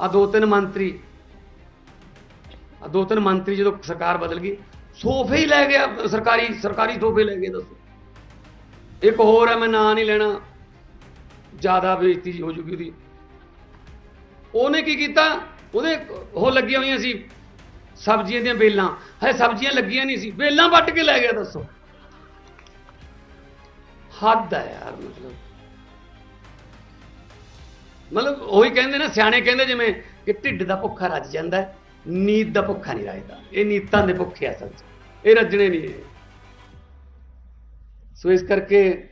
ਆ ਦੋ ਤਿੰਨ ਮੰਤਰੀ, ਆ ਦੋ ਤਿੰਨ ਮੰਤਰੀ ਜਦੋਂ ਸਰਕਾਰ ਬਦਲ ਗਈ, ਸੋਫੇ ਹੀ ਲੈ ਗਿਆ, ਸਰਕਾਰੀ ਸਰਕਾਰੀ ਸੋਫੇ ਲੈ ਗਏ, ਦੱਸੋ। ਇੱਕ ਹੋਰ ਹੈ, ਮੈਂ ਨਾਂ ਨਹੀਂ ਲੈਣਾ, ਜ਼ਿਆਦਾ ਬੇਇੱਜ਼ਤੀ ਜਿਹੀ ਹੋ ਜੂਗੀ ਉਹਦੀ। ਉਹਨੇ ਕੀ ਕੀਤਾ? ਉਹਦੇ ਉਹ ਲੱਗੀਆਂ ਹੋਈਆਂ ਸੀ ਸਬਜ਼ੀਆਂ ਦੀਆਂ ਬੇਲਾਂ। ਹੈ ਸਬਜ਼ੀਆਂ ਲੱਗੀਆਂ ਨਹੀਂ ਸੀ, ਬੇਲਾਂ ਵੱਟ ਕੇ ਲੈ ਗਿਆ, ਦੱਸੋ। ਹੱਦ ਹੈ ਯਾਰ, ਮਤਲਬ। ਮਤਲਬ ਉਹੀ ਕਹਿੰਦੇ ਨਾ, ਸਿਆਣੇ ਕਹਿੰਦੇ ਜਿਵੇਂ ਕਿ ਢਿੱਡ ਦਾ ਭੁੱਖਾ ਰੱਜ ਜਾਂਦਾ ਨੀਤ ਦਾ ਭੁੱਖਾ ਨਹੀਂ ਰੱਜਦਾ। ਇਹ ਨੀਤਾਂ ਦੇ ਭੁੱਖੇ ਆ ਸੱਚ ਇਹ ਰੱਜਣੇ ਨਹੀਂ ਸੋ ਇਸ ਕਰਕੇ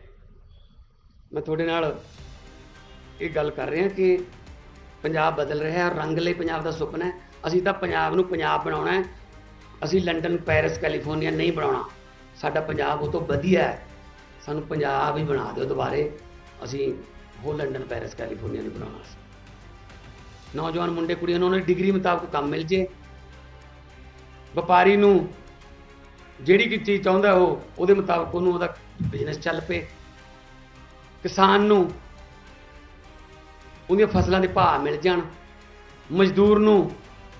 ਮੈਂ ਤੁਹਾਡੇ ਨਾਲ ਇਹ ਗੱਲ ਕਰ ਰਿਹਾ ਕਿ ਪੰਜਾਬ ਬਦਲ ਰਿਹਾ ਹੈ, ਰੰਗ ਲਈ ਪੰਜਾਬ ਦਾ ਸੁਪਨਾ ਹੈ। ਅਸੀਂ ਤਾਂ ਪੰਜਾਬ ਨੂੰ ਪੰਜਾਬ ਬਣਾਉਣਾ ਹੈ। ਅਸੀਂ ਲੰਡਨ, ਪੈਰਿਸ, ਕੈਲੀਫੋਰਨੀਆ ਨਹੀਂ ਬਣਾਉਣਾ। ਸਾਡਾ ਪੰਜਾਬ ਉਹ ਤੋਂ ਵਧੀਆ ਹੈ। ਸਾਨੂੰ ਪੰਜਾਬ ਹੀ ਬਣਾ ਦਿਓ ਦੁਬਾਰੇ। ਅਸੀਂ ਉਹ ਲੰਡਨ, ਪੈਰਿਸ, ਕੈਲੀਫੋਰਨੀਆ ਨੂੰ ਬਣਾਉਣਾ ਸੀ। ਨੌਜਵਾਨ ਮੁੰਡੇ ਕੁੜੀਆਂ ਨੂੰ ਉਹਨਾਂ ਦੀ ਡਿਗਰੀ ਮੁਤਾਬਕ ਕੰਮ ਮਿਲ ਜੇ। ਵਪਾਰੀ ਨੂੰ ਜਿਹੜੀ ਕੀ ਚੀਜ਼ ਚਾਹੁੰਦਾ ਉਹ, ਉਹਦੇ ਮੁਤਾਬਕ ਉਹਨੂੰ ਉਹਦਾ ਬਿਜ਼ਨਸ ਚੱਲ ਪਏ। ਕਿਸਾਨ ਨੂੰ ਉਹਦੀਆਂ ਫਸਲਾਂ ਦੇ ਭਾਅ ਮਿਲ ਜਾਣ। ਮਜ਼ਦੂਰ ਨੂੰ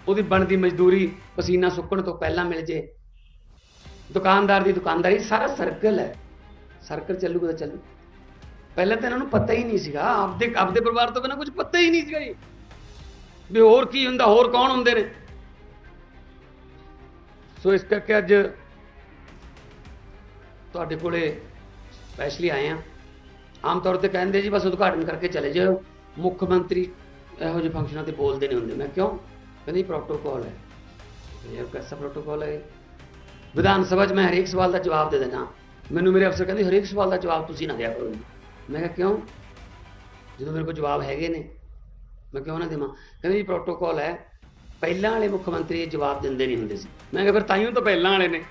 ਉਹਦੀ ਬਣਦੀ ਮਜ਼ਦੂਰੀ ਪਸੀਨਾ ਸੁੱਕਣ ਤੋਂ ਪਹਿਲਾਂ ਮਿਲ ਜੇ। ਦੁਕਾਨਦਾਰ ਦੀ ਦੁਕਾਨਦਾਰੀ, ਸਾਰਾ ਸਰਕਲ ਹੈ। ਸਰਕਲ ਚੱਲੂਗਾ ਤਾਂ ਚੱਲੂ। ਪਹਿਲਾਂ ਤਾਂ ਇਹਨਾਂ ਨੂੰ ਪਤਾ ਹੀ ਨਹੀਂ ਸੀਗਾ। ਆਪਦੇ ਆਪਦੇ ਪਰਿਵਾਰ ਤੋਂ ਬਿਨਾਂ ਕੁਝ ਪਤਾ ਹੀ ਨਹੀਂ ਸੀਗਾ ਜੀ। ਵੀ ਹੋਰ ਕੀ ਹੁੰਦਾ, ਹੋਰ ਕੌਣ ਹੁੰਦੇ ਨੇ? ਸੋ ਇਸ ਕਰਕੇ ਅੱਜ ਤੁਹਾਡੇ ਕੋਲੇ ਸਪੈਸ਼ਲੀ ਆਏ ਆ ਆਮ ਤੌਰ ਤੇ ਕਹਿੰਦੇ ਜੀ, ਬਸ ਉਦਘਾਟਨ ਕਰਕੇ ਚਲੇ ਜਾਓ ਮੁੱਖ ਮੰਤਰੀ ਇਹੋ ਜਿਹੇ ਫੰਕਸ਼ਨਾਂ ਤੇ ਬੋਲਦੇ ਨਹੀਂ ਹੁੰਦੇ। ਮੈਂ ਕਿਉਂ ਕਹਿੰਦੇ ਪ੍ਰੋਟੋਕੋਲ ਹੈ। ਇਹ ਕਿਹੜਾ ਪ੍ਰੋਟੋਕੋਲ ਹੈ। ਵਿਧਾਨ ਸਭਾ 'ਚ ਮੈਂ ਹਰੇਕ ਸਵਾਲ ਦਾ ਜਵਾਬ ਦੇ ਦਿੰਦਾ ਮੈਨੂੰ ਮੇਰੇ ਅਫਸਰ ਕਹਿੰਦੇ, ਹਰੇਕ ਸਵਾਲ ਦਾ ਜਵਾਬ ਤੁਸੀਂ ਨਾ ਦਿਆ ਕਰੋ ਮੈਂ ਕਿਹਾ, ਕਿਉਂ? ਜਦੋਂ ਮੇਰੇ ਕੋਲ ਜਵਾਬ ਹੈਗੇ ਨੇ, ਮੈਂ ਕਿਉਂ ਨਾ ਦੇਵਾਂ। ਕਹਿੰਦੇ, ਜੀ ਪ੍ਰੋਟੋਕਾਲ ਹੈ। ਪਹਿਲਾਂ ਵਾਲੇ ਮੁੱਖ ਮੰਤਰੀ ਇਹ ਜਵਾਬ ਦਿੰਦੇ ਨਹੀਂ ਹੁੰਦੇ ਸੀ। ਮੈਂ ਕਿਹਾ, ਫਿਰ ਤਾਈਓ ਤਾਂ ਪਹਿਲਾਂ ਵਾਲੇ ਨੇ।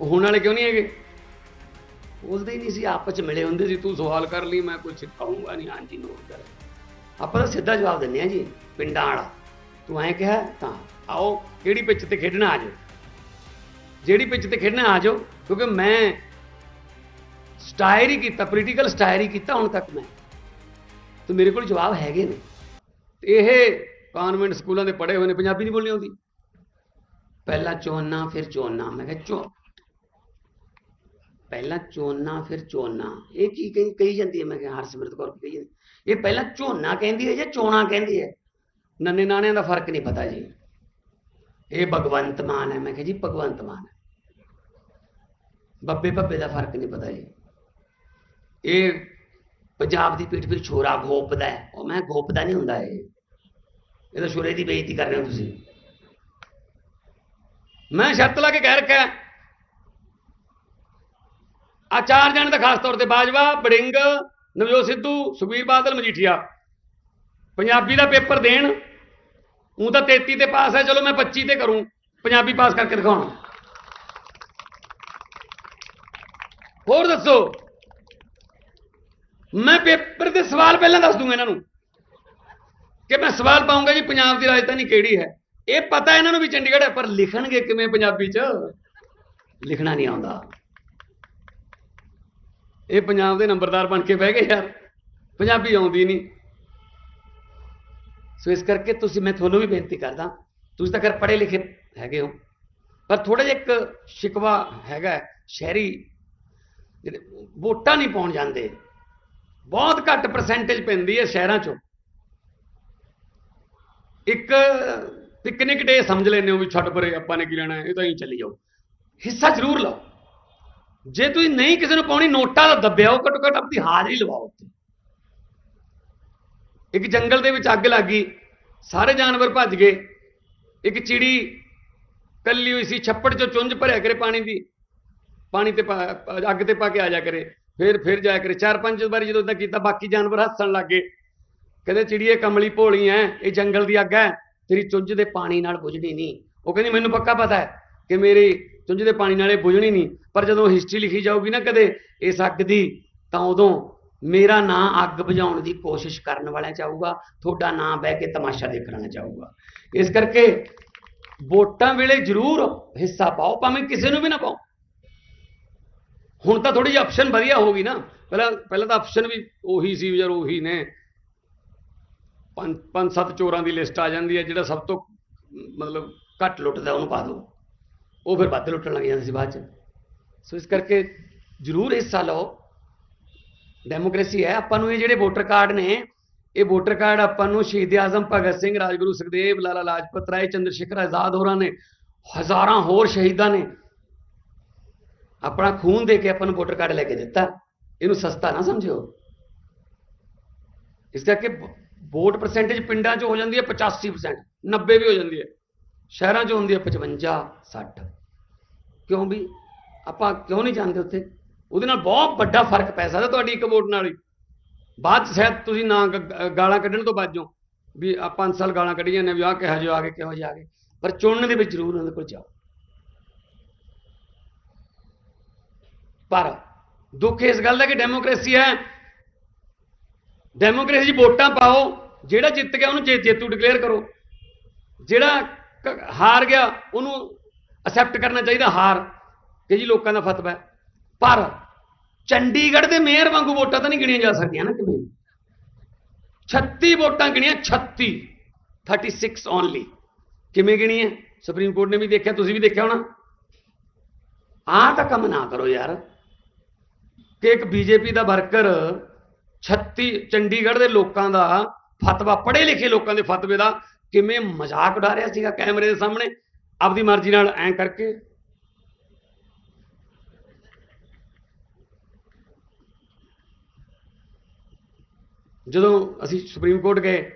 ਉਹ ਹੁਣ ਵਾਲੇ ਕਿਉਂ ਨਹੀਂ ਹੈਗੇ? ਬੋਲਦੇ ਹੀ ਨਹੀਂ ਸੀ, ਆਪਸ ਚ ਮਿਲੇ ਹੁੰਦੇ ਸੀ, ਤੂੰ ਸਵਾਲ ਕਰ ਲਈ, ਮੈਂ ਕੁਝ ਕਹੂੰਗਾ ਨਹੀਂ। ਹਾਂਜੀ ਨੋਟ ਕਰ। ਆਪਾਂ ਤਾਂ ਸਿੱਧਾ ਜਵਾਬ ਦਿੰਦੇ ਆ ਜੀ, ਪਿੰਡਾਂ ਵਾਲਾ। ਤੂੰ ਐਂ ਕਿਹਾ ਤਾਂ ਆਓ, ਕਿਹੜੀ ਪਿੱਚ ਤੇ ਖੇਡਣਾ ਆ ਜਾਓ ਜਿਹੜੀ ਪਿੱਚ ਤੇ ਖੇਡਣਾ ਆ ਜਾਓ ਕਿਉਂਕਿ ਮੈਂ ਸਟਾਇਰ ਹੀ ਕੀਤਾ ਪੋਲੀਟੀਕਲ ਸਟਾਇਰ ਹੀ ਕੀਤਾ ਹੁਣ ਤੱਕ ਮੈਂ। ਤੇ ਮੇਰੇ ਕੋਲ ਜਵਾਬ ਹੈਗੇ ਨੇ। ਇਹ ਕਨਵੈਂਟ ਸਕੂਲਾਂ ਦੇ ਪੜ੍ਹੇ ਹੋਏ ਨੇ, ਪੰਜਾਬੀ ਨਹੀਂ ਬੋਲਣੀ ਆਉਂਦੀ। ਪਹਿਲਾਂ ਚੋਨਾ ਫਿਰ ਚੋਨਾ ਮੈਂ ਕਿਹਾ ਚੋ ਪਹਿਲਾਂ ਚੋਨਾ ਫਿਰ ਚੋਨਾ ਇਹ ਕੀ ਕਹੀ ਕਹੀ ਜਾਂਦੀ ਹੈ? ਮੈਂ ਕਿਹਾ ਹਰਸਿਮਰਤ ਕੌਰ ਕਹੀ ਜਾਂਦੀ ਇਹ ਪਹਿਲਾਂ ਝੋਨਾ ਕਹਿੰਦੀ ਹੈ ਜਾਂ ਚੋਣਾ ਕਹਿੰਦੀ ਹੈ? ਨੰਨੇ ਨਾਣਿਆਂ ਦਾ ਫ਼ਰਕ ਨਹੀਂ ਪਤਾ ਜੀ। ਇਹ ਭਗਵੰਤ ਮਾਨ ਹੈ। ਮੈਂ ਕਿਹਾ ਜੀ, ਭਗਵੰਤ ਮਾਨ ਹੈ। ਬੱਬੇ ਭੱਬੇ ਦਾ ਫ਼ਰਕ ਨਹੀਂ ਪਤਾ ਜੀ। ਇਹ ਪੰਜਾਬ ਦੀ ਪੀਠ 'ਤੇ ਛੋਰਾ ਗੋਪਦਾ ਹੈ। ਉਹ ਮੈਂ ਗੋਪਦਾ ਨਹੀਂ ਹੁੰਦਾ ਇਹ। ਇਹ ਤਾਂ ਛੋਰੇ ਦੀ ਬੇਇੱਜ਼ਤੀ ਕਰ ਰਹੇ ਹੋ ਤੁਸੀਂ। ਮੈਂ ਸ਼ਰਤ ਲਾ ਕੇ ਕਹਿ ਰੱਖਿਆ ਆ ਚਾਰ ਜਣ ਦਾ ਖਾਸ ਤੌਰ ਤੇ ਬਾਜਵਾ, ਬੜਿੰਗ, ਨਵਜੋਤ ਸਿੱਧੂ, ਸੁਖਬੀਰ ਬਾਦਲ, ਮਜੀਠੀਆ। ਪੰਜਾਬੀ ਦਾ ਪੇਪਰ ਦੇਣ। ਉਹ ਤਾਂ 33 ਤੇ ਪਾਸ ਹੈ। ਚਲੋ ਮੈਂ 25 ਤੇ ਕਰੂੰ। ਪੰਜਾਬੀ ਪਾਸ ਕਰਕੇ ਦਿਖਾਉਣਾ। ਹੋਰ ਦੱਸੋ। ਮੈਂ ਪੇਪਰ ਦੇ ਸਵਾਲ ਪਹਿਲਾਂ ਦੱਸ ਦੂੰਗਾ ਇਹਨਾਂ ਨੂੰ ਕਿ ਮੈਂ ਸਵਾਲ ਪਾਉਂਗਾ ਜੀ, ਪੰਜਾਬ ਦੀ ਰਾਜਧਾਨੀ ਕਿਹੜੀ ਹੈ? ਇਹ ਪਤਾ ਇਹਨਾਂ ਨੂੰ ਵੀ ਚੰਡੀਗੜ੍ਹ ਹੈ, ਪਰ ਲਿਖਣਗੇ ਕਿਵੇਂ ਪੰਜਾਬੀ 'ਚ? ਲਿਖਣਾ ਨਹੀਂ ਆਉਂਦਾ। ਇਹ ਪੰਜਾਬ ਦੇ ਨੰਬਰਦਾਰ ਬਣ ਕੇ ਬਹਿ ਗਏ ਯਾਰ। ਪੰਜਾਬੀ ਆਉਂਦੀ ਨਹੀਂ। ਸੋ ਇਸ ਕਰਕੇ ਤੁਸੀਂ, ਮੈਂ ਤੁਹਾਨੂੰ ਵੀ ਬੇਨਤੀ ਕਰਦਾ, ਤੁਸੀਂ ਤਾਂ ਕਰ ਪੜ੍ਹੇ ਲਿਖੇ ਹੈਗੇ ਹੋ, ਪਰ ਥੋੜਾ ਜਿਹਾ ਇੱਕ ਸ਼ਿਕਵਾ ਹੈਗਾ ਸ਼ਹਿਰੀ, ਜਿਹੜੇ ਵੋਟਾਂ ਨਹੀਂ ਪਾਉਣ ਜਾਂਦੇ। ਬਹੁਤ ਘੱਟ ਪਰਸੈਂਟੇਜ ਪੈਂਦੀ ਹੈ ਸ਼ਹਿਰਾਂ 'ਚੋਂ। ਇੱਕ ਪਿਕਨਿਕ ਡੇ ਸਮਝ ਲੈਂਦੇ ਹੋ ਵੀ ਛੱਡ ਪਰੇ ਆਪਾਂ ਨੇ ਕੀ ਲੈਣਾ ਇਹ ਤਾਂ ਹੀ ਚਲੀ ਜਾਓ। ਹਿੱਸਾ ਜ਼ਰੂਰ ਲਓ। ਜੇ ਤੁਸੀਂ ਨਹੀਂ ਕਿਸੇ ਨੂੰ ਪਾਉਣੀ, ਨੋਟਾਂ ਦਾ ਦੱਬਿਆ ਉਹ ਘੱਟੋ ਘੱਟ ਆਪਣੀ ਹਾਜ਼ਰੀ ਲਵਾਓ ਉੱਥੇ। ਇੱਕ ਜੰਗਲ ਦੇ ਵਿੱਚ ਅੱਗ ਲੱਗ ਗਈ, ਸਾਰੇ ਜਾਨਵਰ ਭੱਜ ਗਏ। ਇੱਕ ਚਿੜੀ ਕੱਲੀ ਹੋਈ ਸੀ, ਛੱਪੜ ਚੋਂ ਚੁੰਝ ਭਰਿਆ ਕਰੇ ਪਾਣੀ ਦੀ। ਪਾਣੀ ਤੇ ਪਾ- ਅੱਗ ਤੇ ਪਾ ਕੇ ਆ ਜਾ ਕਰੇ। ਫਿਰ ਫਿਰ ਜਾਇਆ ਕਰੇ। ਚਾਰ ਪੰਜ ਵਾਰੀ ਜਦੋਂ ਇਦਾਂ ਕੀਤਾ, ਬਾਕੀ ਜਾਨਵਰ ਹੱਸਣ ਲੱਗੇ ਕਹਿੰਦੇ, ਚਿੜੀਏ, ਕਮਲੀ ਭੋਲੀ ਐ, ਇਹ ਜੰਗਲ ਦੀ ਅੱਗ ਐ, ਤੇਰੀ ਚੁੰਝ ਦੇ ਪਾਣੀ ਨਾਲ ਬੁਝਣੀ ਨਹੀਂ। ਉਹ ਕਹਿੰਦੀ, ਮੈਨੂੰ ਪੱਕਾ ਪਤਾ ਹੈ ਕਿ ਮੇਰੀ ਚੁੰਝ ਦੇ ਪਾਣੀ ਨਾਲ ਇਹ ਬੁਝਣੀ ਨਹੀਂ, ਪਰ ਜਦੋਂ ਹਿਸਟਰੀ ਲਿਖੀ ਜਾਊਗੀ ਨਾ ਕਦੇ ਇਸ ਅੱਗ ਦੀ, ਤਾਂ ਉਦੋਂ ਮੇਰਾ ਨਾਂ ਅੱਗ ਬੁਝਾਉਣ ਦੀ ਕੋਸ਼ਿਸ਼ ਕਰਨ ਵਾਲਿਆਂ ਚਾਹੂਗਾ ਤੁਹਾਡਾ ਨਾਂ ਬਹਿ ਕੇ ਤਮਾਸ਼ਾ ਦੇਖਣਾ ਚਾਹੂਗਾ ਇਸ ਕਰਕੇ ਵੋਟਾਂ ਵੇਲੇ ਜ਼ਰੂਰ ਹਿੱਸਾ ਪਾਓ, ਭਾਵੇਂ ਕਿਸੇ ਨੂੰ ਵੀ ਨਾ ਪਾਓ। ਹੁਣ ਤਾਂ ਥੋੜੀ ਜਿਹੀ ਆਪਸ਼ਨ ਵਧੀਆ ਹੋ ਗਈ ਨਾ। ਪਹਿਲਾਂ ਪਹਿਲਾਂ ਤਾਂ ਆਪਸ਼ਨ ਵੀ ਉਹੀ ਸੀ ਯਾਰ ਉਹੀ ਨੇ। ਪੰਜ ਪੰਜ, ਸੱਤ ਚੋਰਾਂ ਦੀ ਲਿਸਟ ਆ ਜਾਂਦੀ ਹੈ, ਜਿਹੜਾ ਸਭ ਤੋਂ ਮਤਲਬ ਘੱਟ ਲੁੱਟਦਾ ਉਹਨੂੰ ਪਾ ਦਿਓ। ਉਹ ਫਿਰ ਵੱਧ ਲੁੱਟਣ ਲੱਗ ਜਾਂਦੇ ਸੀ ਬਾਅਦ ਚ। ਸੋ ਇਸ ਕਰਕੇ ਜ਼ਰੂਰ ਹਿੱਸਾ ਲਓ ਡੈਮੋਕ੍ਰੇਸੀ ਹੈ, ਆਪਾਂ ਨੂੰ ਇਹ ਜਿਹੜੇ ਵੋਟਰ ਕਾਰਡ ਨੇ, ਇਹ ਵੋਟਰ ਕਾਰਡ ਆਪਾਂ ਨੂੰ ਸ਼ਹੀਦ ਆਜ਼ਮ ਭਗਤ ਸਿੰਘ, ਰਾਜਗੁਰੂ ਸੁਖਦੇਵ, ਲਾਲਾ ਲਾਜਪਤ ਰਾਏ ਚੰਦਰ ਸ਼ੇਖਰ ਆਜ਼ਾਦ ਹੋਰਾਂ ਨੇ ਹਜ਼ਾਰਾਂ ਹੋਰ ਸ਼ਹੀਦਾਂ ਨੇ ਆਪਣਾ ਖੂਨ ਦੇ ਕੇ ਆਪਾਂ ਨੂੰ ਵੋਟਰ ਕਾਰਡ ਲੈ ਕੇ ਦਿੱਤਾ, ਇਹਨੂੰ ਸਸਤਾ ਨਾ ਸਮਝਿਓ। ਇਸ ਕਰਕੇ ਵੋਟ ਪਰਸੈਂਟੇਜ ਪਿੰਡਾਂ 'ਚ ਹੋ ਜਾਂਦੀ ਹੈ 85% 90 ਵੀ ਹੋ ਜਾਂਦੀ ਹੈ। ਸ਼ਹਿਰਾਂ 'ਚ ਹੁੰਦੀ ਹੈ 55 60 ਕਿਉਂ ਵੀ ਆਪਾਂ ਕਿਉਂ ਨਹੀਂ ਜਾਂਦੇ ਉੱਥੇ? ਉਹਦੇ ਨਾਲ ਬਹੁਤ ਵੱਡਾ ਫ਼ਰਕ ਪੈ ਸਕਦਾ ਤੁਹਾਡੀ ਇੱਕ ਵੋਟ ਨਾਲ ਹੀ। ਬਾਅਦ 'ਚ ਸ਼ਾਇਦ ਤੁਸੀਂ ਨਾ ਗਾਲਾਂ ਕੱਢਣ ਤੋਂ ਬਾਅਦ ਜੋ ਵੀ ਆ 5 ਸਾਲ ਗਾਲਾਂ ਕੱਢੀਆਂ ਨੇ, ਵੀ ਆਹ ਕਿਹੋ ਜਿਹਾ ਆ ਗਏ, ਕਿਹੋ ਜਿਹਾ ਆ ਗਏ। ਪਰ ਚੁਣਨ ਦੇ ਵਿੱਚ ਜ਼ਰੂਰ ਉਹਨਾਂ ਦੇ ਕੋਲ ਜਾਓ। ਪਰ ਦੁੱਖ ਇਸ ਗੱਲ ਦਾ ਕਿ ਡੈਮੋਕ੍ਰੇਸੀ ਹੈ। ਡੈਮੋਕ੍ਰੇਸੀ 'ਚ ਵੋਟਾਂ ਪਾਓ, ਜਿਹੜਾ ਜਿੱਤ ਗਿਆ ਉਹਨੂੰ ਜੇਤੂ ਡਿਕਲੇਅਰ ਕਰੋ। ਜਿਹੜਾ ਹਾਰ ਗਿਆ, ਉਹਨੂੰ ਅਸੈਪਟ ਕਰਨਾ ਚਾਹੀਦਾ ਹਾਰ, ਕਿ ਜੀ ਲੋਕਾਂ ਦਾ ਫਤਵਾ ਹੈ। ਪਰ ਚੰਡੀਗੜ੍ਹ ਦੇ ਮੇਅਰ ਵਾਂਗੂ ਵੋਟਾਂ ਤਾਂ ਨਹੀਂ ਗਿਣੀਆਂ ਜਾ ਸਕਦੀਆਂ ਨਾ ਕਿਵੇਂ 36 ਵੋਟਾਂ ਗਿਣੀਆਂ 36 36 ਓਨਲੀ ਕਿਵੇਂ ਗਿਣੀ ਹੈ ਸੁਪਰੀਮ ਕੋਰਟ ਨੇ ਵੀ ਦੇਖਿਆ, ਤੁਸੀਂ ਵੀ ਦੇਖਿਆ ਹੋਣਾ। ਆਹ ਤਾਂ ਕੰਮ ਨਾ ਕਰੋ ਯਾਰ। ਕਿ ਇੱਕ ਬੀਜੇਪੀ ਦਾ ਵਰਕਰ 36 ਚੰਡੀਗੜ੍ਹ ਦੇ ਲੋਕਾਂ ਦਾ ਫਤਵਾ ਪੜ੍ਹੇ ਲਿਖੇ ਲੋਕਾਂ ਦੇ ਫਤਵੇ ਦਾ ਕਿਵੇਂ ਮਜ਼ਾਕ ਉਡਾ ਰਿਹਾ ਸੀਗਾ ਕੈਮਰੇ ਦੇ ਸਾਹਮਣੇ। ਆਪਦੀ ਮਰਜ਼ੀ ਨਾਲ ਐਂ ਕਰਕੇ। ਜਦੋਂ ਅਸੀਂ ਸੁਪਰੀਮ ਕੋਰਟ ਗਏ,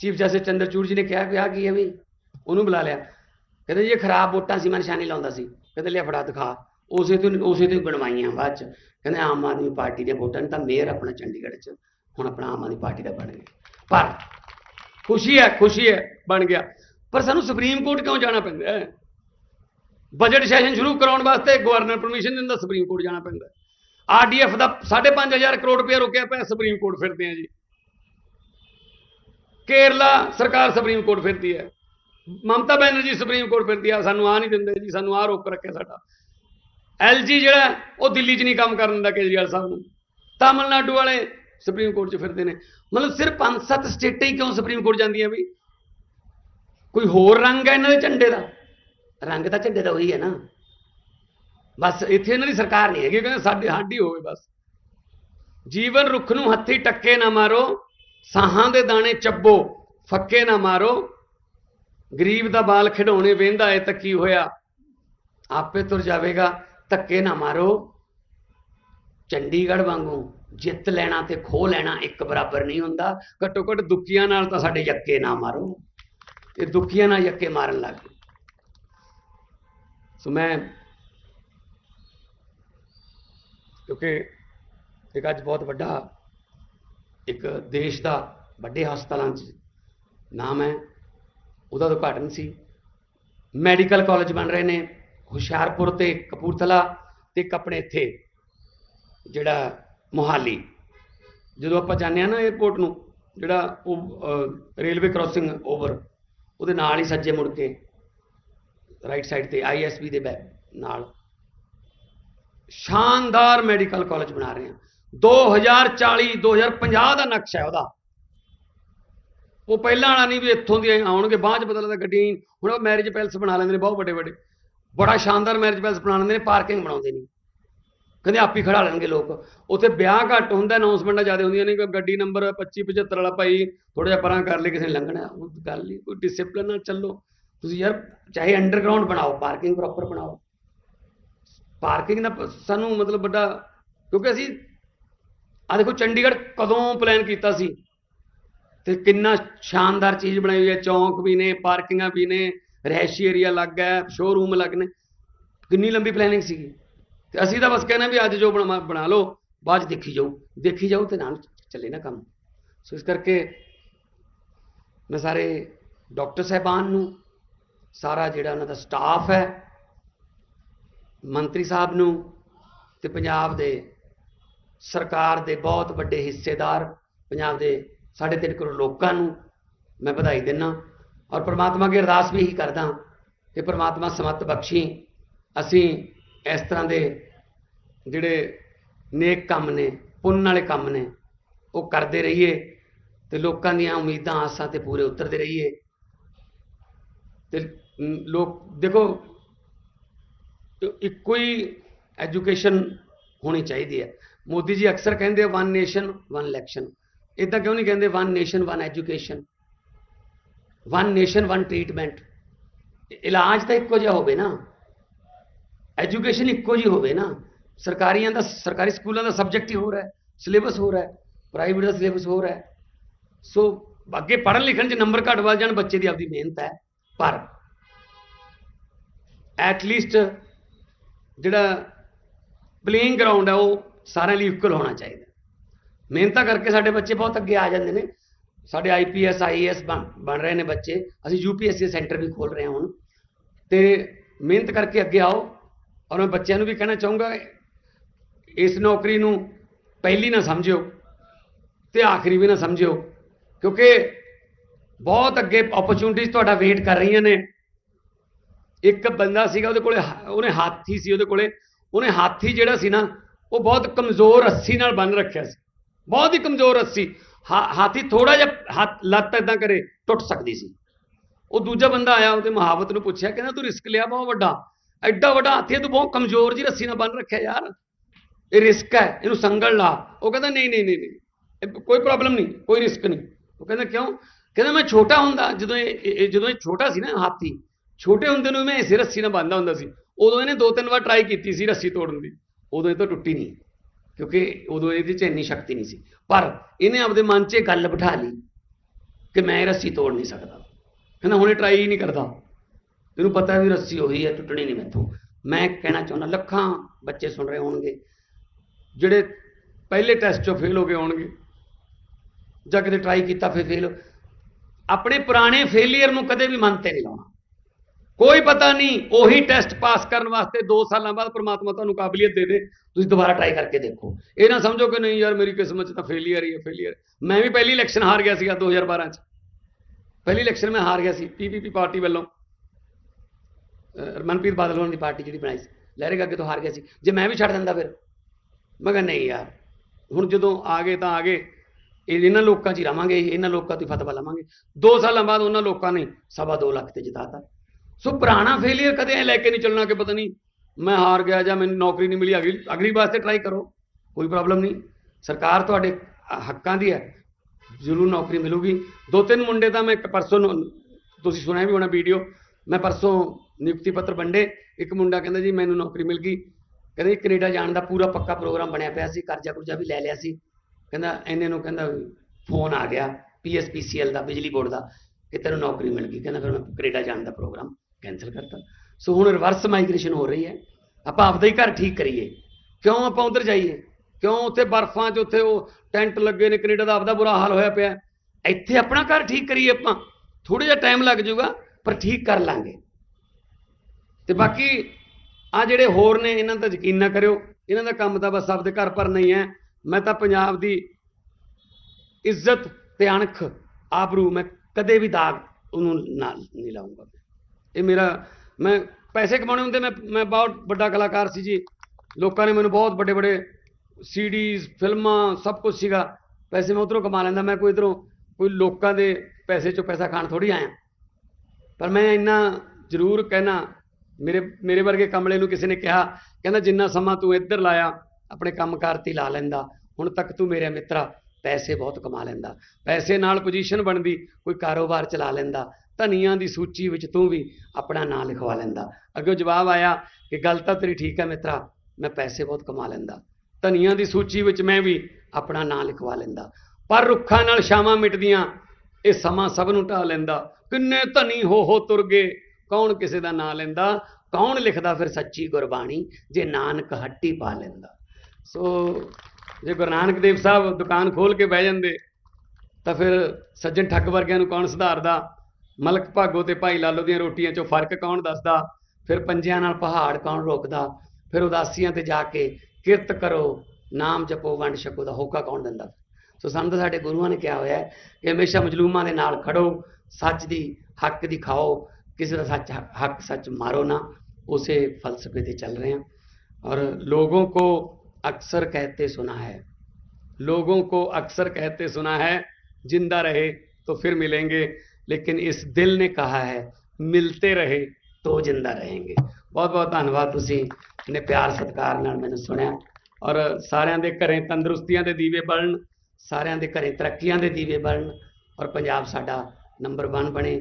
ਚੀਫ ਜਸਟਿਸ ਚੰਦਰਚੂੜ ਜੀ ਨੇ ਕਿਹਾ ਕਿ ਆ ਕੀ ਹੈ ਵੀ, ਉਹਨੂੰ ਬੁਲਾ ਲਿਆ। ਕਹਿੰਦੇ ਜੀ ਇਹ ਖਰਾਬ ਵੋਟਾਂ ਸੀ, ਮੈਂ ਨਿਸ਼ਾਨੀ ਲਾਉਂਦਾ ਸੀ। ਕਹਿੰਦੇ ਲਿਆ ਫੜਾ, ਦਿਖਾ। ਉਸੇ ਤੋਂ ਉਸੇ ਤੋਂ ਹੀ ਬਣਵਾਈਆਂ ਬਾਅਦ ਚ। ਕਹਿੰਦੇ ਆਮ ਆਦਮੀ ਪਾਰਟੀ ਦੀਆਂ ਵੋਟਾਂ ਨੇ ਤਾਂ ਮੇਅਰ ਆਪਣਾ ਚੰਡੀਗੜ੍ਹ ਚ, ਹੁਣ ਆਪਣਾ ਆਮ ਆਦਮੀ ਪਾਰਟੀ ਦਾ ਬਣ ਗਿਆ। ਪਰ ਖੁਸ਼ੀ ਹੈ ਖੁਸ਼ੀ ਹੈ, ਬਣ ਗਿਆ। ਪਰ ਸਾਨੂੰ ਸੁਪਰੀਮ ਕੋਰਟ ਕਿਉਂ ਜਾਣਾ ਪੈਂਦਾ ਹੈ? ਬਜਟ ਸੈਸ਼ਨ ਸ਼ੁਰੂ ਕਰਾਉਣ ਵਾਸਤੇ ਗਵਰਨਰ ਪਰਮਿਸ਼ਨ ਦਿੰਦਾ ਸੁਪਰੀਮ ਕੋਰਟ ਜਾਣਾ ਪੈਂਦਾ। ਆਰਡੀਐਫ ਦਾ 5.5000 ਕਰੋੜ ਰੁਪਏ ਰੁਕਿਆ ਪਿਆ ਸੁਪਰੀਮ ਕੋਰਟ ਫਿਰਦੇ ਆ ਜੀ। ਕੇਰਲਾ ਸਰਕਾਰ ਸੁਪਰੀਮ ਕੋਰਟ ਫਿਰਦੀ ਹੈ। ਮਮਤਾ ਬੈਨਰਜੀ ਸੁਪਰੀਮ ਕੋਰਟ ਫਿਰਦੀ ਆ ਸਾਨੂੰ ਆ ਨਹੀਂ ਦਿੰਦੇ ਜੀ, ਸਾਨੂੰ ਆ ਰੋਕ ਰੱਖਿਆ ਸਾਡਾ। ਐਲਜੀ ਜਿਹੜਾ, ਉਹ ਦਿੱਲੀ 'ਚ ਨਹੀਂ ਕੰਮ ਕਰਨ ਦਾ ਕੇਜਰੀਵਾਲ ਸਾਹਿਬ ਨੂੰ। ਤਾਮਿਲਨਾਡੂ ਵਾਲੇ ਸੁਪਰੀਮ ਕੋਰਟ 'ਚ ਫਿਰਦੇ ਨੇ। ਮਤਲਬ ਸਿਰਫ ਪੰਜ ਸੱਤ ਸਟੇਟਾਂ ਹੀ ਕਿਉਂ ਸੁਪਰੀਮ ਕੋਰਟ ਜਾਂਦੀਆਂ ਵੀ? ਕੋਈ ਹੋਰ ਰੰਗ ਹੈ ਇਹਨਾਂ ਦੇ ਝੰਡੇ ਦਾ? ਰੰਗ ਤਾਂ ਝੰਡੇ ਦਾ ਉਹੀ ਹੈ ਨਾ। ਬਸ ਇੱਥੇ ਇਹਨਾਂ ਦੀ ਸਰਕਾਰ ਨਹੀਂ ਹੈਗੀ ਕਹਿੰਦੇ ਸਾਡੇ ਸਾਡੀ ਹੋਵੇ ਬਸ। ਜੀਵਨ ਰੁੱਖ ਨੂੰ ਹੱਥੀ ਟੱਕੇ ਨਾ ਮਾਰੋ, ਸਾਹਾਂ ਦੇ ਦਾਣੇ ਚੱਬੋ, ਫੱਕੇ ਨਾ ਮਾਰੋ। ਗਰੀਬ ਦਾ ਬਾਲ ਖਿਡੌਣੇ ਵੇਂਦਾ ਏ ਤਾਂ ਕੀ ਹੋਇਆ? ਆਪੇ ਤੁਰ ਜਾਵੇਗਾ। ਧੱਕੇ ਨਾ ਮਾਰੋ। ਚੰਡੀਗੜ੍ਹ ਵਾਂਗੂ ਜਿੱਤ ਲੈਣਾ ਤੇ ਖੋ ਲੈਣਾ ਇੱਕ ਬਰਾਬਰ ਨਹੀਂ ਹੁੰਦਾ। ਘੱਟੋ ਘੱਟ ਦੁੱਕੀਆਂ ਨਾਲ ਤਾਂ ਸਾਡੇ ਯੱਕੇ ਨਾ ਮਾਰੋ। ਇਹ ਦੁੱਕੀਆਂ ਨਾਲ ਯੱਕੇ ਮਾਰਨ ਲੱਗ ਗਏ। ਸੋ ਮੈਂ ਕਿਉਂਕਿ ਇੱਕ ਅੱਜ ਬਹੁਤ ਵੱਡਾ ਇੱਕ ਦੇਸ਼ ਦਾ ਵੱਡੇ ਹਸਪਤਾਲਾਂ 'ਚ ਨਾਮ ਹੈ। ਉਹਦਾ ਉਦਘਾਟਨ ਸੀ। ਮੈਡੀਕਲ ਕਾਲਜ ਬਣ ਰਹੇ ਨੇ। ਹੁਸ਼ਿਆਰਪੁਰ ਤੇ ਕਪੂਰਥਲਾ ਤੇ ਇੱਕ ਆਪਣੇ ਇੱਥੇ ਜਿਹੜਾ ਮੋਹਾਲੀ। ਜਦੋਂ ਆਪਾਂ ਜਾਂਦੇ ਆ ਨਾ 에어ਪੋਰਟ ਨੂੰ, ਜਿਹੜਾ ਉਹ ਰੇਲਵੇ ਕ੍ਰਾਸਿੰਗ ਓਵਰ ਉਹਦੇ ਨਾਲ ਹੀ ਸੱਜੇ ਮੁੜ ਕੇ ਰਾਈਟ ਸਾਈਡ ਤੇ ਆਈਐਸਬੀ ਦੇ ਬੈ- ਨਾਲ ਸ਼ਾਨਦਾਰ ਮੈਡੀਕਲ ਕਾਲਜ ਬਣਾ ਰਹੇ ਆ 2040 2050 ਦਾ ਨਕਸ਼ਾ ਹੈ ਉਹਦਾ। ਉਹ ਪਹਿਲਾਂ ਵਾਲਾ ਨਹੀਂ ਵੀ ਇੱਥੋਂ ਦੀ ਆਉਣਗੇ, ਬਾਅਦ ਚ ਪਤਾ ਲੱਗਦਾ ਗੱਡੀਆਂ ਹੁਣ ਉਹ ਮੈਰਿਜ ਪੈਲਸ ਬਣਾ ਲੈਂਦੇ ਨੇ, ਬਹੁਤ ਵੱਡੇ ਵੱਡੇ ਬੜਾ ਸ਼ਾਨਦਾਰ ਮੈਰਿਜ ਪੈਲਸ ਬਣਾ ਲੈਂਦੇ ਨੇ ਪਾਰਕਿੰਗ ਬਣਾਉਂਦੇ ਨੇ। ਕਹਿੰਦੇ ਆਪ ਹੀ ਖੜਾ ਲੈਣਗੇ ਲੋਕ। ਉੱਥੇ ਵਿਆਹ ਘੱਟ ਹੁੰਦਾ ਅਨਾਉਂਸਮੈਂਟਾਂ ਜ਼ਿਆਦਾ ਹੁੰਦੀਆਂ ਨੇ ਕਿ ਗੱਡੀ ਨੰਬਰ 25 75 ਵਾਲਾ ਭਾਈ ਥੋੜਾ ਜਿਹਾ ਪਰਾਂ ਕਰ ਲਈ ਕਿਸੇ ਨੇ ਲੰਘਣਾ ਉਹ ਗੱਲ ਨਹੀਂ, ਕੋਈ ਡਿਸਪਲਿਨ ਨਾਲ ਚੱਲੋ। ਤੁਸੀਂ ਯਾਰ ਚਾਹੇ ਅੰਡਰਗਰਾਉਂਡ ਬਣਾਓ ਪਾਰਕਿੰਗ ਪ੍ਰੋਪਰ ਬਣਾਓ। ਪਾਰਕਿੰਗ ਦਾ ਸਾਨੂੰ ਮਤਲਬ ਵੱਡਾ, ਕਿਉਂਕਿ ਅਸੀਂ ਆ ਦੇਖੋ ਚੰਡੀਗੜ੍ਹ ਕਦੋਂ ਪਲਾਨ ਕੀਤਾ ਸੀ? ਤੇ ਕਿੰਨਾ ਸ਼ਾਨਦਾਰ ਚੀਜ਼ ਬਣਾਈ ਹੋਈ ਹੈ, ਚੌਂਕ ਵੀ ਨੇ, ਪਾਰਕਿੰਗਾਂ ਵੀ ਨੇ ਰਹਿਸ਼ੀ ਏਰੀਆ ਲੱਗ ਹੈ ਸ਼ੋਰੂਮ ਲੱਗ ਨੇ। ਕਿੰਨੀ ਲੰਬੀ ਪਲੈਨਿੰਗ ਸੀਗੀ। ਤੇ ਅਸੀਂ ਤਾਂ ਬਸ ਕਹਿੰਦੇ ਵੀ ਅੱਜ ਜੋ ਬਣਾ ਬਣਾ ਲਓ, ਬਾਅਦ 'ਚ ਦੇਖੀ ਜਾਊ। ਦੇਖੀ ਜਾਊ ਤੇ ਨਾਲ ਚੱਲੇ ਨਾ ਕੰਮ। ਸੋ ਇਸ ਕਰਕੇ ਮੈਂ ਸਾਰੇ ਡਾਕਟਰ ਸਾਹਿਬਾਨ ਨੂੰ, ਸਾਰਾ ਜਿਹੜਾ ਉਹਨਾਂ ਦਾ ਸਟਾਫ ਹੈ, ਮੰਤਰੀ ਸਾਹਿਬ ਨੂੰ ਤੇ ਪੰਜਾਬ ਦੇ ਸਰਕਾਰ ਦੇ ਬਹੁਤ ਵੱਡੇ ਹਿੱਸੇਦਾਰ, ਪੰਜਾਬ ਦੇ ਸਾਢੇ ਤਿੰਨ ਕਰੋੜ ਲੋਕਾਂ ਨੂੰ ਮੈਂ ਵਧਾਈ ਦਿੰਦਾ ਔਰ ਪ੍ਰਮਾਤਮਾ ਅੱਗੇ ਅਰਦਾਸ ਵੀ ਇਹੀ ਕਰਦਾ ਕਿ ਪ੍ਰਮਾਤਮਾ ਸਮਤ ਬਖਸ਼ੀ। ਅਸੀਂ ਇਸ ਤਰ੍ਹਾਂ ਦੇ ਜਿਹੜੇ ਨੇਕ ਕੰਮ ਨੇ, ਪੁੰਨ ਵਾਲੇ ਕੰਮ ਨੇ, ਉਹ ਕਰਦੇ ਰਹੀਏ ਤੇ ਲੋਕਾਂ ਦੀਆਂ ਉਮੀਦਾਂ, ਆਸਾਂ ਤੇ ਪੂਰੇ ਉਤਰਦੇ ਰਹੀਏ। ਤੇ ਲੋਕ, ਦੇਖੋ ਇੱਕੋ ਹੀ ਐਜੂਕੇਸ਼ਨ ਹੋਣੀ ਚਾਹੀਦੀ ਹੈ। ਮੋਦੀ ਜੀ ਅਕਸਰ ਕਹਿੰਦੇ ਵਨ ਨੇਸ਼ਨ ਵਨ ਇਲੈਕਸ਼ਨ ਇਦਾਂ ਕਿਉਂ ਨਹੀਂ ਕਹਿੰਦੇ one nation one education one nation one treatment ਇਲਾਜ ਤਾਂ ਇੱਕੋ ਜਿਹਾ ਹੋਵੇ ਨਾ। ਐਜੂਕੇਸ਼ਨ ਇੱਕੋ ਜਿਹੀ ਹੋਵੇ ਨਾ। ਸਰਕਾਰੀਆਂ ਦਾ, ਸਰਕਾਰੀ ਸਕੂਲਾਂ ਦਾ ਸਬਜੈਕਟ ਹੀ ਹੋ ਰਿਹਾ ਹੈ। ਸਿਲੇਬਸ ਹੋ ਰਿਹਾ ਹੈ। ਪ੍ਰਾਈਵੇਟ ਦਾ ਸਿਲੇਬਸ ਹੋ ਰਿਹਾ ਹੈ। ਸੋ ਅੱਗੇ ਪੜ੍ਹਨ ਲਿਖਣ 'ਚ ਨੰਬਰ ਘੱਟ ਵੱਧ ਜਾਣ, ਬੱਚੇ ਦੀ ਆਪਦੀ ਮਿਹਨਤ ਹੈ। ਪਰ ਐਟ ਲੀਸਟ ਜਿਹੜਾ ਪਲੇਇੰਗ ਗਰਾਊਂਡ ਹੈ, ਉਹ ਸਾਰਿਆਂ ਲਈ ਇਕੁਅਲ ਹੋਣਾ ਚਾਹੀਦਾ। ਮਿਹਨਤਾਂ ਕਰਕੇ ਸਾਡੇ ਬੱਚੇ ਬਹੁਤ ਅੱਗੇ ਆ ਜਾਂਦੇ ਨੇ। ਸਾਡੇ ਆਈਪੀਐਸ ਆਈਏਐਸ ਬਣ ਰਹੇ ਨੇ ਬੱਚੇ। ਅਸੀਂ ਯੂਪੀਐਸਸੀ ਸੈਂਟਰ ਵੀ ਖੋਲ ਰਹੇ ਹਾਂ ਹੁਣ। ਤੇ ਮਿਹਨਤ ਕਰਕੇ ਅੱਗੇ ਆਓ। ਔਰ ਮੈਂ ਬੱਚਿਆਂ ਨੂੰ ਵੀ ਕਹਿਣਾ ਚਾਹੂੰਗਾ, ਇਸ ਨੌਕਰੀ ਨੂੰ ਪਹਿਲੀ ਨਾ ਸਮਝਿਓ ਤੇ ਆਖਰੀ ਵੀ ਨਾ ਸਮਝਿਓ। ਕਿਉਂਕਿ ਬਹੁਤ ਅੱਗੇ ਓਪਰਚੁਨਿਟੀਜ਼ ਤੁਹਾਡਾ ਵੇਟ ਕਰ ਰਹੀਆਂ ਨੇ। ਇੱਕ ਬੰਦਾ ਸੀਗਾ, ਉਹਦੇ ਕੋਲੇ ਹਾ- ਉਹਨੇ ਹਾਥੀ ਸੀ ਉਹਦੇ ਕੋਲੇ। ਉਹਨੇ ਹਾਥੀ ਜਿਹੜਾ ਸੀ ਨਾ, ਉਹ ਬਹੁਤ ਕਮਜ਼ੋਰ ਰੱਸੀ ਨਾਲ ਬੰਨ ਰੱਖਿਆ ਸੀ। ਬਹੁਤ ਹੀ ਕਮਜ਼ੋਰ ਰੱਸੀ। ਹਾਥੀ ਥੋੜਾ ਜਿਹਾ ਹੱਥ ਲੱਤ ਇਦਾਂ ਕਰੇ ਟੁੱਟ ਸਕਦੀ ਸੀ। ਉਹ ਦੂਜਾ ਬੰਦਾ ਆਇਆ ਉਹਦੇ ਮੁਹਾਵਤ ਨੂੰ ਪੁੱਛਿਆ ਕਹਿੰਦਾ ਤੂੰ ਰਿਸਕ ਲਿਆ ਬਹੁਤ ਵੱਡਾ। ਐਡਾ ਵੱਡਾ ਹਾਥੀ ਹੈ, ਤੂੰ ਬਹੁਤ ਕਮਜ਼ੋਰ ਜੀ ਰੱਸੀ ਨਾਲ ਬੰਨ ਰੱਖਿਆ ਯਾਰ। ਇਹ ਰਿਸਕ ਹੈ ਇਹਨੂੰ ਸੰਗਲ ਲਾ। ਉਹ ਕਹਿੰਦਾ ਨਹੀਂ ਨਹੀਂ ਨਹੀਂ ਇਹ ਕੋਈ ਪ੍ਰੋਬਲਮ ਨਹੀਂ ਕੋਈ ਰਿਸਕ ਨਹੀਂ। ਉਹ ਕਹਿੰਦਾ ਕਿਉਂ? ਕਹਿੰਦਾ ਮੈਂ ਛੋਟਾ ਹੁੰਦਾ ਜਦੋਂ ਇਹ ਜਦੋਂ ਇਹ ਛੋਟਾ ਸੀ ਨਾ ਹਾਥੀ ਛੋਟੇ ਹੁੰਦੇ ਨੂੰ ਮੈਂ ਇਸੇ ਰੱਸੀ ਨਾਲ ਬੰਨ੍ਹਦਾ ਹੁੰਦਾ ਸੀ। ਉਦੋਂ ਇਹਨੇ ਦੋ ਤਿੰਨ ਵਾਰ ਟਰਾਈ ਕੀਤੀ ਸੀ ਰੱਸੀ ਤੋੜਨ ਦੀ। ਉਦੋਂ ਇਹ ਤਾਂ ਟੁੱਟੀ ਨਹੀਂ। ਕਿਉਂਕਿ ਉਦੋਂ ਇਹਦੇ 'ਚ ਇੰਨੀ ਸ਼ਕਤੀ ਨਹੀਂ ਸੀ। ਪਰ ਇਹਨੇ ਆਪਦੇ ਮਨ 'ਚ ਇਹ ਗੱਲ ਬਿਠਾ ਲਈ ਕਿ ਮੈਂ ਇਹ ਰੱਸੀ ਤੋੜ ਨਹੀਂ ਸਕਦਾ। ਕਹਿੰਦਾ, ਹੁਣੇ ਟਰਾਈ ਹੀ ਨਹੀਂ ਕਰਦਾ। ਤੈਨੂੰ ਪਤਾ ਵੀ ਰੱਸੀ ਉਹੀ ਹੈ, ਟੁੱਟਣੀ ਨਹੀਂ ਮੈਥੋਂ। ਮੈਂ ਕਹਿਣਾ ਚਾਹੁੰਦਾ, ਲੱਖਾਂ ਬੱਚੇ ਸੁਣ ਰਹੇ ਹੋਣਗੇ, ਜਿਹੜੇ ਪਹਿਲੇ ਟੈਸਟ 'ਚੋਂ ਫੇਲ ਹੋ ਗਏ ਹੋਣਗੇ, ਜਾਂ ਕਿਤੇ ਟਰਾਈ ਕੀਤਾ ਫਿਰ ਫੇਲ ਆਪਣੇ ਪੁਰਾਣੇ ਫੇਲਿਅਰ ਨੂੰ ਕਦੇ ਵੀ ਮਨ ਤੇ ਨਹੀਂ ਲਾਉਣਾ। ਕੋਈ ਪਤਾ ਨਹੀਂ, ਉਹੀ ਟੈਸਟ ਪਾਸ ਕਰਨ ਵਾਸਤੇ 2 ਸਾਲਾਂ ਬਾਅਦ ਪ੍ਰਮਾਤਮਾ ਤੁਹਾਨੂੰ ਕਾਬਲੀਅਤ ਦੇ ਦੇ, ਤੁਸੀਂ ਦੁਬਾਰਾ ਟਰਾਈ ਕਰਕੇ ਦੇਖੋ। ਇਹ ਨਾ ਸਮਝੋ ਕਿ ਨਹੀਂ ਯਾਰ, ਮੇਰੀ ਕਿਸਮਤ 'ਚ ਤਾਂ ਫੇਲਿਅਰ ਹੀ ਹੈ ਫੇਲਿਅਰ ਮੈਂ ਵੀ ਪਹਿਲੀ ਇਲੈਕਸ਼ਨ ਹਾਰ ਗਿਆ ਸੀਗਾ 2012 'ਚ। ਪਹਿਲੀ ਇਲੈਕਸ਼ਨ ਮੈਂ ਹਾਰ ਗਿਆ ਸੀ ਪੀਪੀਪੀ ਪਾਰਟੀ ਵੱਲੋਂ। ਮਨਪ੍ਰੀਤ ਬਾਦਲ ਹੋਰਾਂ ਦੀ ਪਾਰਟੀ ਜਿਹੜੀ ਬਣਾਈ ਸੀ, ਲਹਿਰੇ ਅੱਗੇ ਤੋਂ ਹਾਰ ਗਿਆ ਸੀ। ਜੇ ਮੈਂ ਵੀ ਛੱਡ ਦਿੰਦਾ ਫਿਰ? ਮੈਂ ਕਿਹਾ ਨਹੀਂ ਯਾਰ, ਹੁਣ ਜਦੋਂ ਆ ਗਏ ਤਾਂ ਆ ਗਏ। ਇਹਨਾਂ ਲੋਕਾਂ 'ਚ ਹੀ ਰਵਾਂਗੇ, ਇਹਨਾਂ ਲੋਕਾਂ ਤੋਂ ਫਤਵਾ ਲਵਾਂਗੇ। 2 ਸਾਲਾਂ ਬਾਅਦ ਉਹਨਾਂ ਲੋਕਾਂ ਨੇ ਸਵਾ ਦੋ ਲੱਖ ਤੇ ਜਿਤਾਤਾ। ਸੋ ਪੁਰਾਣਾ ਫੇਲਿਅਰ ਕਦੇ ਐ ਲੈ ਕੇ ਨਹੀਂ ਚੱਲਣਾ ਕਿ ਪਤਾ ਨਹੀਂ ਮੈਂ ਹਾਰ ਗਿਆ ਜਾਂ ਮੈਨੂੰ ਨੌਕਰੀ ਨਹੀਂ ਮਿਲੀ, ਅਗਲੀ ਅਗਲੀ ਵਾਸਤੇ ਟਰਾਈ ਕਰੋ, ਕੋਈ ਪ੍ਰੋਬਲਮ ਨਹੀਂ। ਸਰਕਾਰ ਤੁਹਾਡੇ ਹੱਕਾਂ ਦੀ ਹੈ, ਜ਼ਰੂਰ ਨੌਕਰੀ ਮਿਲੂਗੀ। ਦੋ ਤਿੰਨ ਮੁੰਡੇ ਤਾਂ ਮੈਂ ਇੱਕ ਪਰਸੋਂ ਨੂੰ, ਤੁਸੀਂ ਸੁਣਿਆ ਵੀ ਹੋਣਾ ਵੀਡੀਓ, ਮੈਂ ਪਰਸੋਂ ਨਿਯੁਕਤੀ ਪੱਤਰ ਵੰਡੇ, ਇੱਕ ਮੁੰਡਾ ਕਹਿੰਦਾ ਜੀ ਮੈਨੂੰ ਨੌਕਰੀ ਮਿਲ ਗਈ। ਕਹਿੰਦਾ ਜੀ ਕੈਨੇਡਾ ਜਾਣ ਦਾ ਪੂਰਾ ਪੱਕਾ ਪ੍ਰੋਗਰਾਮ ਬਣਿਆ ਪਿਆ ਸੀ, ਕਰਜ਼ਾ ਕੁਰਜ਼ਾ ਵੀ ਲੈ ਲਿਆ ਸੀ। ਕਹਿੰਦਾ ਇੰਨੇ ਨੂੰ ਕਹਿੰਦਾ ਫੋਨ ਆ ਗਿਆ ਪੀਐਸਪੀਸੀਐਲ ਦਾ, ਬਿਜਲੀ ਬੋਰਡ ਦਾ, ਕਿ ਤੈਨੂੰ ਨੌਕਰੀ ਮਿਲ ਗਈ। ਕਹਿੰਦਾ ਫਿਰ ਮੈਂ ਕੈਨੇਡਾ ਜਾਣ ਦਾ ਪ੍ਰੋਗਰਾਮ ਕੈਨਸਲ ਕਰਤਾ। ਸੋ ਹੁਣ ਰਿਵਰਸ ਮਾਈਗ੍ਰੇਸ਼ਨ ਹੋ ਰਹੀ ਹੈ। ਆਪਾਂ ਆਪਦਾ ਹੀ ਘਰ ਠੀਕ ਕਰੀਏ। ਕਿਉਂ ਆਪਾਂ ਉਧਰ ਜਾਈਏ? ਕਿਉਂ ਉੱਥੇ ਬਰਫਾਂ 'ਚ ਉੱਥੇ ਉਹ ਟੈਂਟ ਲੱਗੇ ਨੇ ਕੈਨੇਡਾ ਦਾ? ਆਪਦਾ ਬੁਰਾ ਹਾਲ ਹੋਇਆ ਪਿਆ। ਇੱਥੇ ਆਪਣਾ ਘਰ ਠੀਕ ਕਰੀਏ ਆਪਾਂ। ਥੋੜਾ ਜਿਹਾ ਟਾਈਮ ਲੱਗ ਜਾਊਗਾ, ਪਰ ਠੀਕ ਕਰ ਲਾਂਗੇ। ਤੇ ਬਾਕੀ ਆ ਜਿਹੜੇ ਹੋਰ ਨੇ, ਇਹਨਾਂ ਦਾ ਯਕੀਨ ਨਾ ਕਰਿਓ। ਇਹਨਾਂ ਦਾ ਕੰਮ ਤਾਂ ਬਸ ਆਪਦੇ ਘਰ ਪਰ ਨਹੀਂ ਹੈ। ਮੈਂ ਤਾਂ ਪੰਜਾਬ ਦੀ ਇੱਜ਼ਤ ਤੇ ਅਣਖ ਆਬਰੂ ਮੈਂ ਕਦੇ ਵੀ ਦਾਗ ਉਹਨੂੰ ਨਾਲ ਨਹੀਂ ਲਾਉਂਗਾ ਇਹ ਮੇਰਾ, ਮੈਂ ਪੈਸੇ ਕਮਾਉਣੇ ਹੁੰਦੇ, ਮੈਂ ਮੈਂ ਬਹੁਤ ਵੱਡਾ ਕਲਾਕਾਰ ਸੀ ਜੀ। ਲੋਕਾਂ ਨੇ ਮੈਨੂੰ ਬਹੁਤ ਵੱਡੇ ਵੱਡੇ ਸੀਡੀਜ਼ ਫਿਲਮਾਂ, ਸਭ ਕੁਝ ਸੀਗਾ। ਪੈਸੇ ਮੈਂ ਉਧਰੋਂ ਕਮਾ ਲੈਂਦਾ, ਮੈਂ ਕੋਈ ਇਧਰੋਂ ਕੋਈ ਲੋਕਾਂ ਦੇ ਪੈਸੇ ਚੋਂ ਪੈਸਾ ਖਾਣ ਥੋੜੀ ਆਇਆ। ਪਰ ਮੈਂ ਇੰਨਾ ਜ਼ਰੂਰ ਕਹਿਣਾ, ਮੇਰੇ ਮੇਰੇ ਵਰਗੇ ਕਮਲੇ ਨੂੰ ਕਿਸੇ ਨੇ ਕਿਹਾ, ਕਹਿੰਦਾ, ਜਿੰਨਾ ਸਮਾਂ ਤੂੰ ਇੱਧਰ ਲਾਇਆ, ਆਪਣੇ ਕੰਮਕਾਰ ਤੇ ਹੀ ਲਾ ਲੈਂਦਾ। ਹੁਣ ਤੱਕ ਤੂੰ ਮੇਰੇ ਮਿੱਤਰਾ, ਪੈਸੇ ਬਹੁਤ ਕਮਾ ਲੈਂਦਾ। ਪੈਸੇ ਨਾਲ ਪੋਜੀਸ਼ਨ ਬਣਦੀ, ਕੋਈ ਕਾਰੋਬਾਰ ਚਲਾ ਲੈਂਦਾ। ਧਨੀਆਂ ਦੀ ਸੂਚੀ ਵਿੱਚ ਤੂੰ ਵੀ ਆਪਣਾ ਨਾਂ ਲਿਖਵਾ ਲੈਂਦਾ। ਅੱਗੇ ਜਵਾਬ ਆਇਆ ਕਿ ਗੱਲ ਤਾਂ ਤੇਰੀ ਠੀਕ ਹੈ ਮਿੱਤਰਾ, ਮੈਂ ਪੈਸੇ ਬਹੁਤ ਕਮਾ ਲੈਂਦਾ। ਧਨੀਆਂ ਦੀ ਸੂਚੀ ਵਿੱਚ ਮੈਂ ਵੀ ਆਪਣਾ ਨਾਂ ਲਿਖਵਾ ਲੈਂਦਾ। ਪਰ ਰੁੱਖਾਂ ਨਾਲ ਛਾਵਾਂ ਮਿਟਦੀਆਂ, ਇਹ ਸਮਾਂ ਸਭ ਨੂੰ ਢਾ ਲੈਂਦਾ। ਕਿੰਨੇ ਧਨੀ ਹੋ ਹੋ ਤੁਰ ਗਏ, ਕੌਣ ਕਿਸੇ ਦਾ ਨਾਂ ਲੈਂਦਾ, ਕੌਣ ਲਿਖਦਾ ਫਿਰ ਸੱਚੀ ਗੁਰਬਾਣੀ, ਜੇ ਨਾਨਕ ਹੱਟੀ ਪਾ ਲੈਂਦਾ। ਸੋ ਜੇ ਗੁਰੂ ਨਾਨਕ ਦੇਵ ਸਾਹਿਬ ਦੁਕਾਨ ਖੋਲ ਕੇ ਬਹਿ ਜਾਂਦੇ, ਤਾਂ ਫਿਰ ਸੱਜਣ ਠੱਗ ਵਰਗਿਆਂ ਨੂੰ ਕੌਣ ਸੁਧਾਰਦਾ? ਮਲਕ ਭਾਗੋ ਤੇ ਭਾਈ ਲਾਲੋ ਦੀਆਂ ਰੋਟੀਆਂ 'ਚੋਂ ਫਰਕ ਕੌਣ ਦੱਸਦਾ ਫਿਰ ਪੰਜਿਆਂ ਨਾਲ ਪਹਾੜ ਕੌਣ ਰੋਕਦਾ ਫਿਰ ਉਦਾਸੀਆਂ ਤੇ ਜਾ ਕੇ ਕਿਰਤ ਕਰੋ ਨਾਮ ਜਪੋ ਵੰਡ ਛਕੋ ਦਾ ਹੋਕਾ ਕੌਣ ਦਿੰਦਾ ਸੋ ਸਾਨੂੰ ਤਾਂ ਸਾਡੇ ਗੁਰੂਆਂ ਨੇ ਕਿਹਾ ਹੋਇਆ ਹੈ ਕਿ ਹਮੇਸ਼ਾ ਮਜਲੂਮਾਂ ਦੇ ਨਾਲ ਖੜੋ ਸੱਚ ਦੀ ਹੱਕ ਦੀ ਖਾਓ ਕਿਸੇ ਦਾ ਸੱਚ ਹੱਕ ਸੱਚ ਮਾਰੋ ਨਾ ਉਸੇ ਫਲਸਫੇ ਤੇ ਚੱਲ ਰਹੇ ਹਾਂ और लोगों को अक्सर कहते सुना है लोगों को अक्सर कहते सुना है जिंदा रहे तो फिर मिलेंगे लेकिन इस दिल ने कहा है ਮਿਲਤੇ ਰਹੇ ਤੋ ਜਿੰਦਾ ਰਹੇਂਗੇ ਬਹੁਤ ਬਹੁਤ ਧੰਨਵਾਦ ਤੁਸੀਂ ਨੇ ਪਿਆਰ ਸਤਿਕਾਰ ਨਾਲ ਮੈਨੂੰ ਸੁਣਿਆ ਔਰ ਸਾਰਿਆਂ ਦੇ ਘਰੇ ਤੰਦਰੁਸਤੀਆਂ ਦੇ ਦੀਵੇ ਬਲਣ ਸਾਰਿਆਂ ਦੇ ਘਰੇ ਤਰੱਕੀਆਂ ਦੇ ਦੀਵੇ ਬਲਣ ਔਰ ਪੰਜਾਬ ਸਾਡਾ ਨੰਬਰ 1 ਬਣੇ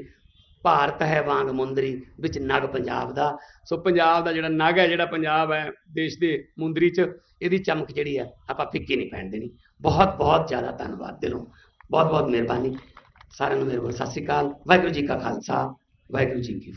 ਭਾਰਤ ਹੈ ਵਾਂਗ ਮੁੰਦਰੀ ਵਿੱਚ ਨਗ ਪੰਜਾਬ ਦਾ ਸੋ ਪੰਜਾਬ ਦਾ ਜਿਹੜਾ ਨਗ ਹੈ ਜਿਹੜਾ ਪੰਜਾਬ ਹੈ ਦੇਸ਼ ਦੇ ਮੁੰਦਰੀ 'ਚ ਇਹਦੀ ਚਮਕ ਜਿਹੜੀ ਹੈ ਆਪਾਂ ਫਿੱਕੀ ਨਹੀਂ ਪੈਣ ਦੇਣੀ ਬਹੁਤ ਬਹੁਤ ਜ਼ਿਆਦਾ ਧੰਨਵਾਦ ਦਿਲੋਂ ਬਹੁਤ ਬਹੁਤ ਮਿਹਰਬਾਨੀ ਸਾਰਿਆਂ ਨੂੰ ਮੇਰੇ ਵੱਲ ਸਤਿ ਸ਼੍ਰੀ ਅਕਾਲ। ਵਾਹਿਗੁਰੂ ਜੀ ਕਾ ਖਾਲਸਾ ਵਾਹਿਗੁਰੂ ਜੀ ਕੀ